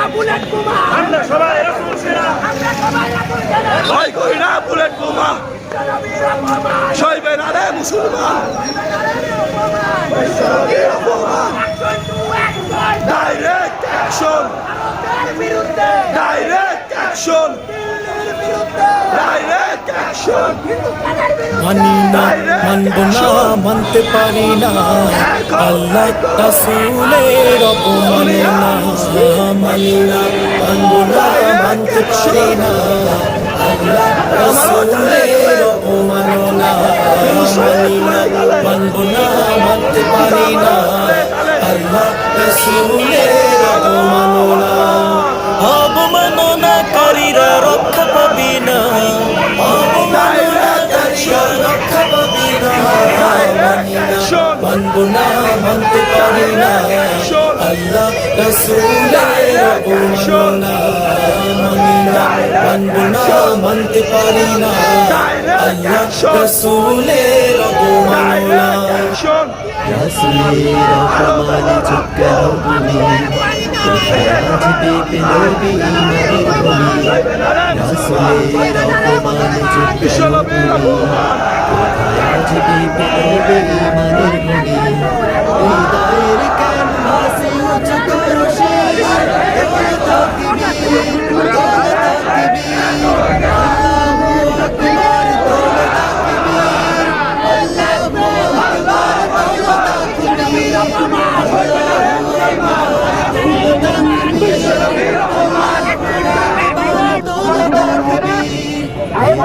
না বুলেট বোমা। আমরা সবাই রসুল সেরা আমরা সবাই রাখুন কেনা ভয় করি না বুলেট বোমা? সইবে না রে মুসলমান action to action direct action ভারতের বিরুদ্ধে ডাইরেক্ট অ্যাকশন দিল্লির বিরুদ্ধে ডাইরেক্ট অ্যাকশন হিন্দুস্তানের বিরুদ্ধে মানি না, মানব না, মানতে পারি না। আল্লাহ রাসূলের অপমানে না। মানি না মানব না মানতে পারি না। আল্লাহ রাসূলের অপমাননা মানি না। মানব না মানতে পারি না। আল্লাহ রাসূলের অপমাননা অবমাননাকারীরা মানব না মানতে পারি না। আল্লাহ রসুলের অবমাননা মানি না। মানব না মানতে পারি না। আল্লাহ রসুলের অবমাননা। অ্যাকশন অপমানে চুপ কেন তুমি কোথায় আজ বিপ্লবী ইমানের ভূমি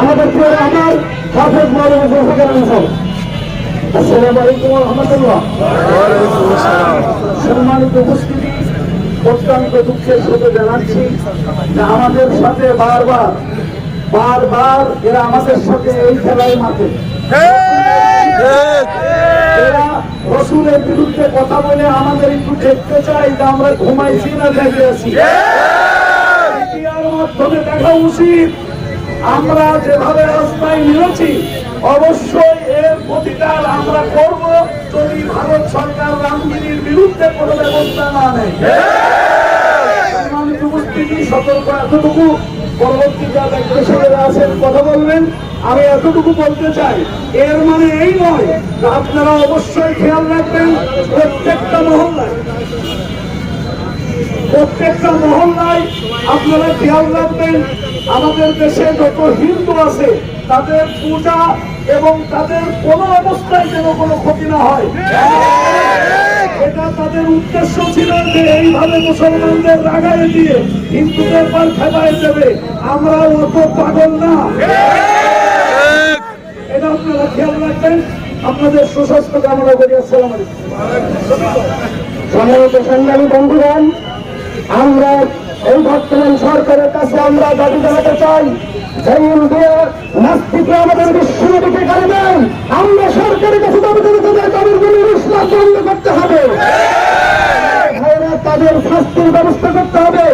আমাদের প্রিয় আমার হাফেজ মৌলানা জুলফিকার আনসার আসসালামু আলাইকুম রহমতুল্লাহ। সম্মানিত উপস্থিতি অত্যন্ত দুঃখের সাথে জানাচ্ছি যে আমাদের সাথে বারবার বারবার এরা আমাদের সাথে এই খেলায় মাঠে। এরা রসুলের বিরুদ্ধে কথা বলে আমাদের একটু দেখতে চাই যে আমরা ঘুমাইছি না দেখে আছি। মাধ্যমে দেখা উচিত। আমরা যেভাবে রাস্তায় নিয়েছি অবশ্যই এর প্রতিকার আমরা করব যদি ভারত সরকার রামগিরির বিরুদ্ধে কোনো ব্যবস্থা না নেয়। সতর্ক এতটুকু। পরবর্তী যা ব্যক্তিরা আছেন, কথা বলবেন। আমি এতটুকু বলতে চাই, এর মানে এই নয়, আপনারা অবশ্যই খেয়াল রাখবেন, প্রত্যেকটা মহল্লায় প্রত্যেকটা মহল্লায় আপনারা খেয়াল রাখবেন আমাদের দেশে যত হিন্দু আছে, তাদের পূজা এবং তাদের কোনো অবস্থায় যেন কোনো ক্ষতি না হয়। এটা তাদের উদ্দেশ্য ছিল যে এইভাবে মুসলমানদের রাগায় দিয়ে হিন্দুদের পর ফেলায় দেবে। আমরা অত পাগল না। এটা আপনারা খেয়াল রাখবেন। আপনাদের সুস্বাস্থ্য কামনা করি। আসসালাম আলাইকুম। বন্ধুগণ, আমরা এই বর্তমান সরকারের কাছে আমরা দাবি জানাতে চাই যে ইন্ডিয়া নাস্তিকে আমাদের বিশ্বনবীকে কারণেন আমরা সরকারের কাছে দাবি জানাতে চাই, তাদের কোনো ইসলাম বন্ধ করতে হবে। তাদের শাস্তির ব্যবস্থা করতে হবে।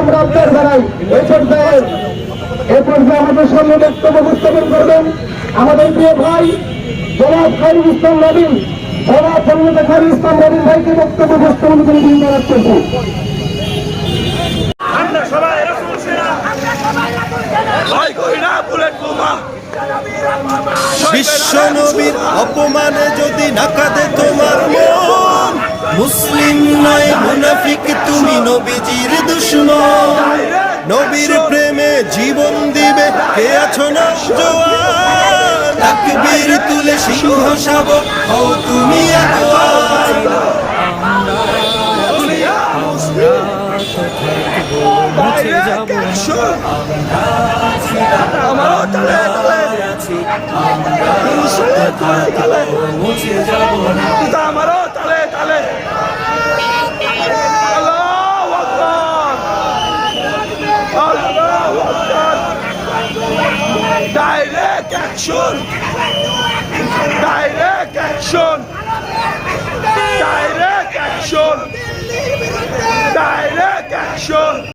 আমরা আবদার জানাই। এই পর্যায়ে এ পর্যায়ে আমাদের সামনে বক্তব্য উপস্থাপন করবেন আমাদের প্রিয় ভাই, জনাব খালিদ ইসলাম নবীন জনাব পরিণত খালিদ ইসলাম নবীন ভাইকে বক্তব্য উপস্থাপন করে দিন রাখতেছি আমরা সবাই রসুল সেরা আমরা সবাই রাখুন কেনা ভয় করি না বুলেট বোমা জনবীরা বোমা বিশ্ব নবীর অপমানে যদি না কাঁদে তোমার মন, মুসলিম নয়, মুনাফিক, তুমি নবীজির দুশ্মন। নবীর প্রেমে জীবন দিবে, কে আছো না তাকবীর তুলে সিংহ শাবক হও তুমি আগুয়ান ডাইরেক্ট আছি। আমারও তালে তালে। Direct action